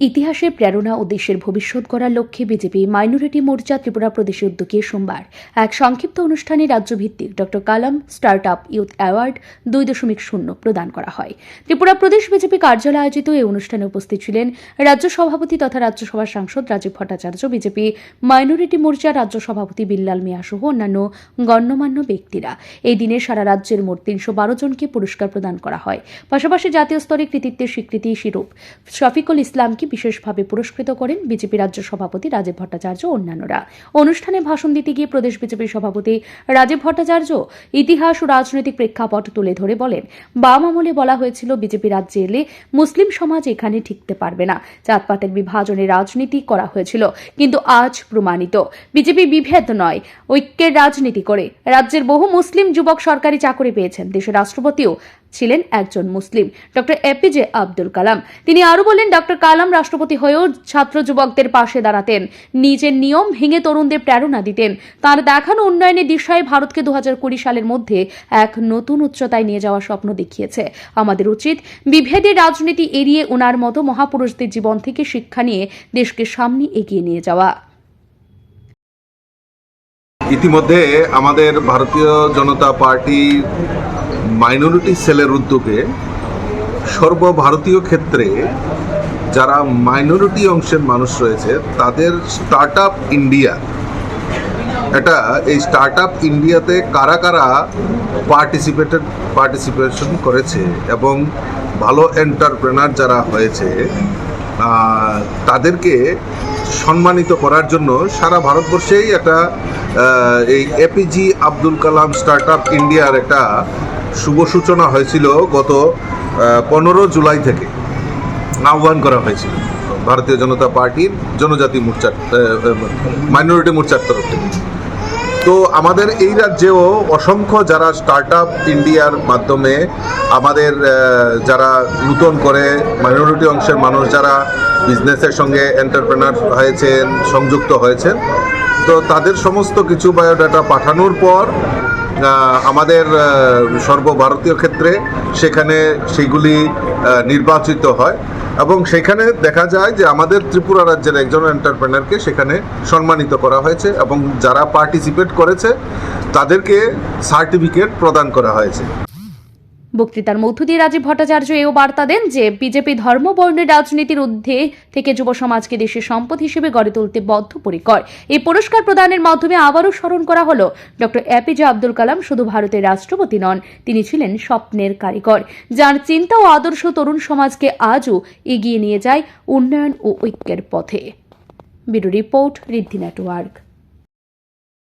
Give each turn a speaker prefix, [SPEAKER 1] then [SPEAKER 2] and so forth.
[SPEAKER 1] ইতিহাসের প্রেরণা ও দেশের ভবিষ্যৎ গড়ার লক্ষ্যে বিজেপি মাইনরিটি মোর্চা ত্রিপুরা প্রদেশের উদ্যোগে সোমবার এক সংক্ষিপ্ত অনুষ্ঠানে রাজ্যভিত্তিক doctor Kalam start up youth award দুই দশমিক শূন্য প্রদান করা হয়। ত্রিপুরা প্রদেশ বিজেপি কার্যালয়ে আয়োজিত এই অনুষ্ঠানে উপস্থিত ছিলেন রাজ্য সভাপতি তথা রাজ্যসভার সাংসদ রাজীব ভট্টাচার্য, বিজেপি মাইনরিটি মোর্চা রাজ্য সভাপতি বিল্লাল মিয়া সহ অন্যান্য গণ্যমান্য ব্যক্তিরা। এই দিনে সারা রাজ্যের মোট তিনশো বারো জনকে পুরস্কার প্রদান করা হয়। পাশাপাশি জাতীয় স্তরে কৃতিত্বের স্বীকৃতি স্বরূপ শফিকুল ইসলামকে বিশেষভাবে পুরস্কৃত করেন বিজেপি রাজ্য সভাপতি রাজীব ভট্টাচার্য অন্যান্যরা। অনুষ্ঠানে ভাষণ দিতে গিয়ে প্রদেশ বিজেপির সভাপতি রাজীব ভট্টাচার্য ইতিহাস ও রাজনৈতিক প্রেক্ষাপট তুলে ধরে বলেন, বাম আমলে বলা হয়েছিল বিজেপি রাজ্যে এলে মুসলিম সমাজ এখানে ঠিকতে পারবে না। জাতপাতের বিভাজনের রাজনীতি করা হয়েছিল, কিন্তু আজ প্রমাণিত। বিজেপি বিভেদ নয়, ঐক্যের রাজনীতি করে। রাজ্যের বহু মুসলিম যুবক সরকারি চাকরি পেয়েছেন। দেশের রাষ্ট্রপতিও ছিলেন একজন মুসলিম, ডক্টর এপিজে আব্দুল কালাম। তিনি আরও বলেন, ডক্টর কালাম রাষ্ট্রপতি হয়েও ছাত্র যুবকদের পাশে দাঁড়াতেন, নিজের নিয়ম ভেঙে তরুণদের প্রেরণা দিতেন। তার দেখানো উন্নয়নের দিশায় ভারতকে দু সালের মধ্যে এক নতুন উচ্চতায় নিয়ে যাওয়ার স্বপ্ন দেখিয়েছে। আমাদের উচিত বিভেদের রাজনীতি এড়িয়ে ওনার মতো মহাপুরুষদের জীবন থেকে শিক্ষা নিয়ে দেশকে সামনে এগিয়ে নিয়ে যাওয়া।
[SPEAKER 2] ইতিমধ্যে আমাদের ভারতীয় জনতা পার্টি মাইনরিটি সেলের উদ্যোগে সর্বভারতীয় ক্ষেত্রে যারা মাইনরিটি অংশের মানুষ রয়েছে, তাদের স্টার্ট আপ ইন্ডিয়া, এটা এই স্টার্ট আপ ইন্ডিয়াতে কারা কারা পার্টিসিপেটেড, পার্টিসিপেশন করেছে এবং ভালো এন্টারপ্রেনার যারা হয়েছে তাদেরকে সম্মানিত করার জন্য সারা ভারতবর্ষেই একটা এই APJ Abdul Kalam start up ইন্ডিয়ার একটা শুভ সূচনা হয়েছিল গত পনেরো জুলাই থেকে। আহ্বান করা হয়েছিল ভারতীয় জনতা পার্টির জনজাতি মোর্চার মাইনরিটি মোর্চার তরফ থেকে। তো আমাদের এই রাজ্যেও অসংখ্য যারা স্টার্ট আপ ইন্ডিয়ার মাধ্যমে আমাদের যারা নূতন করে মাইনরিটি অংশের মানুষ, যারা বিজনেসের সঙ্গে এন্টারপ্রেনার হয়েছেন, সংযুক্ত হয়েছেন, তো তাদের সমস্ত কিছু বায়োডাটা পাঠানোর পর আমাদের সর্বভারতীয় ক্ষেত্রে সেখানে সেগুলি নির্বাচিত হয়। এবং সেখানে দেখা যায় যে আমাদের ত্রিপুরা রাজ্যের একজন এন্টারপ্রেনারকে সেখানে সম্মানিত করা হয়েছে এবং যারা পার্টিসিপেট করেছে, তাদেরকে সার্টিফিকেট প্রদান করা হয়েছে।
[SPEAKER 1] বক্তৃতার মধ্য দিয়ে রাজীব ভট্টাচার্য এও বার্তা দেন যে বিজেপি ধর্ম বর্ণের রাজনীতির ঊর্ধ্বে থেকে যুব সমাজকে দেশের সম্পদ হিসেবে গড়ে তুলতে বদ্ধপরিকর। এই পুরস্কার প্রদানের মাধ্যমে আবারও স্মরণ করা হলো ডক্টর এপিজে আব্দুল কালাম শুধু ভারতের রাষ্ট্রপতি নন, তিনি ছিলেন স্বপ্নের কারিগর। যার চিন্তা ও আদর্শ তরুণ সমাজকে আজও এগিয়ে নিয়ে যায় উন্নয়ন ও ঐক্যের পথে। Report Riddhi network.